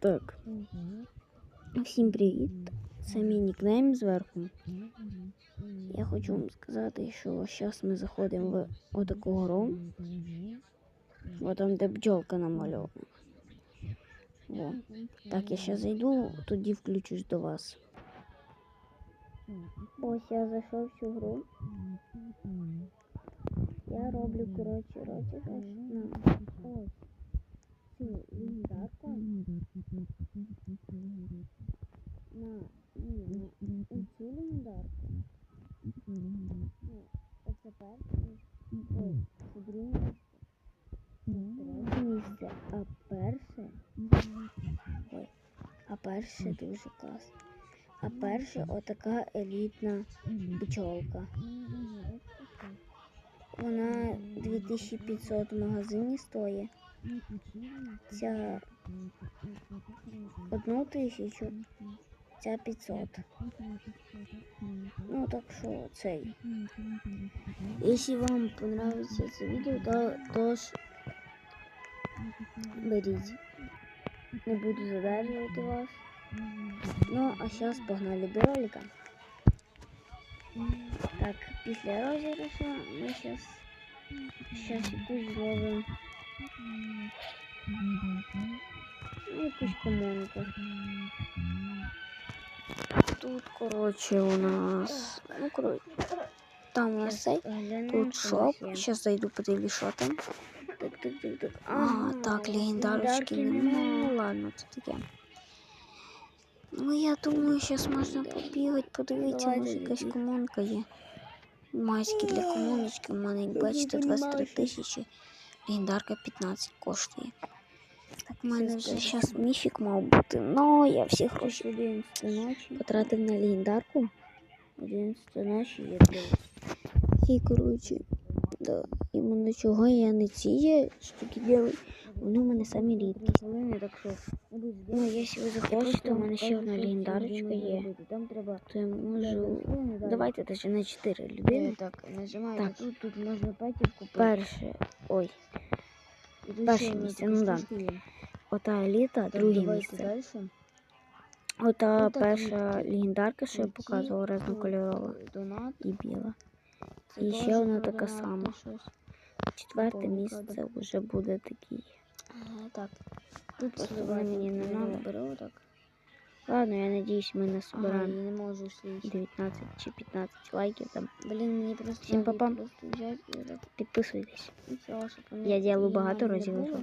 Так. Всім привіт. Це мій нікнейм зверху. Я хочу вам сказати, що зараз ми заходимо в отаку гору. О, там, де бджолка намальована. О. Так, я зараз зайду, тоді включусь до вас. Ось я зайшов в цю гру. Я роблю, коротше, розіграш на ось цю легендарку. На, ні, на цю легендарку. Перше. Ой, це друге місце. Місце. А перше. Ой. А перше дуже класно. А перше отака елітна пчолка. Вона 2500 в магазині стоїть. Ця одну тисячу, ця 500. Ну так що цей. Якщо вам понравиться це відео, то, то ж беріть. Не буду задержувати вас. Ну, а зараз погнали до ролика. Так, після розіграшу ми зараз щас якусь зловимо. Ну, якусь комонку. Тут, коротше, у нас. Ну, коротше, там у нас. Тут шоп. Сейчас зайду подивлюсь, що там. А, так, легендарочки. Ну ладно, це таке. Ну, я думаю, зараз можна побігати, подивитися, може якась комонка є. Майські для комоночки. У мене, бачите, 23 тисячі. Легендарка 15 коштує. У мене вже зараз міфік мав бути, но я всі гроші 11 потратив на легендарку. 11 ночі я дивлюсь. І, коротше, да, іменно чого я не ці штуки делаю, вони у мене самі рідкі. Ну, якщо ви захочете, у мене ще одна легендарочка є. Там треба То я можу. Давайте даже на 4 людини. так, нажимаєте Так. тут, тут можна петів купити. Перше. Ой, перше місце, ну да. Ота еліта, друге місце. Ота перша легендарка, що я показувала, різнокольорова тут Донат. і біла. І ще одна така сама. Четверте місце вже буде такий. Ага, Так. Тут Просто вони мені не надо. Ладно, я надіюсь, ми Ага, насобираємо я не можу 19 чи 15 лайків там. Блін, мені просто Всім надо па-па. просто взяти і так. Підписуйтесь. Я делаю багато було.